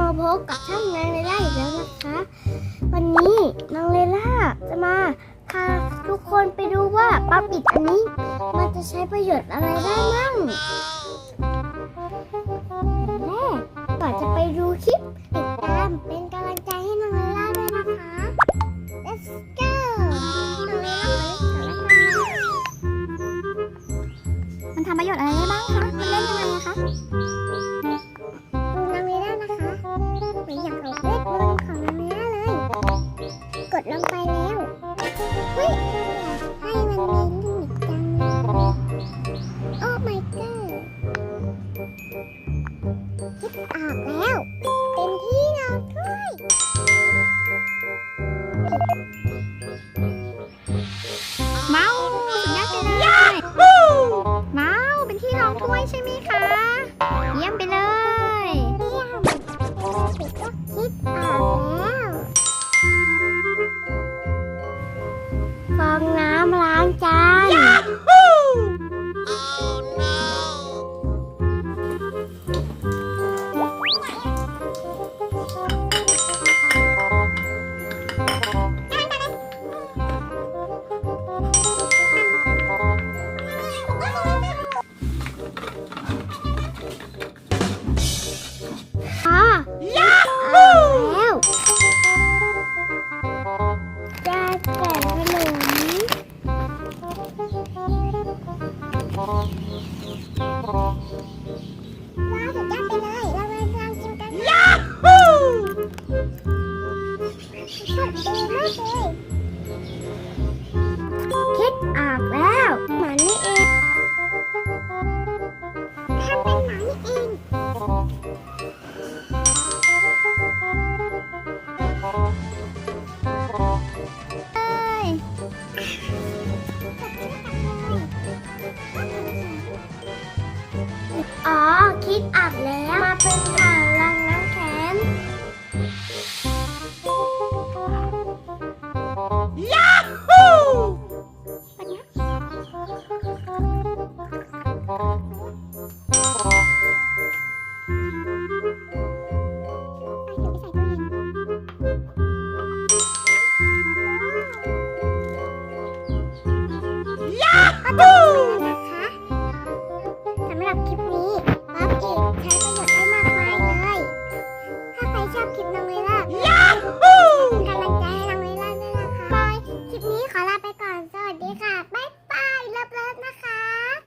มาพบกับช่องนางเลล่าอีกแล้วนะคะ วันนี้นางเลล่าจะมาพาทุกคนไปดูว่าปลาปิดอันนี้ มันจะใช้ประโยชน์อะไรได้มั่งแรกก่อนจะไปดูคลิปติดตามเป็นกำลังใจให้นางเลล่าด้วยนะคะ let's go มันทำประโยชน์อะไรได้บ้างคะ มันเล่นยังไงคะ ดลงไปแล้ว เฮ้ยอยากให้มันมีลิมิตจังเลยโอ้ my god คิดออกแล้ว เป็นที่เราด้วยเมาส์สุดยอดไปเลยเมาส์เป็นที่รองถ้วยใช่ไหมคะ ฟองน้ำล้างจาน ว้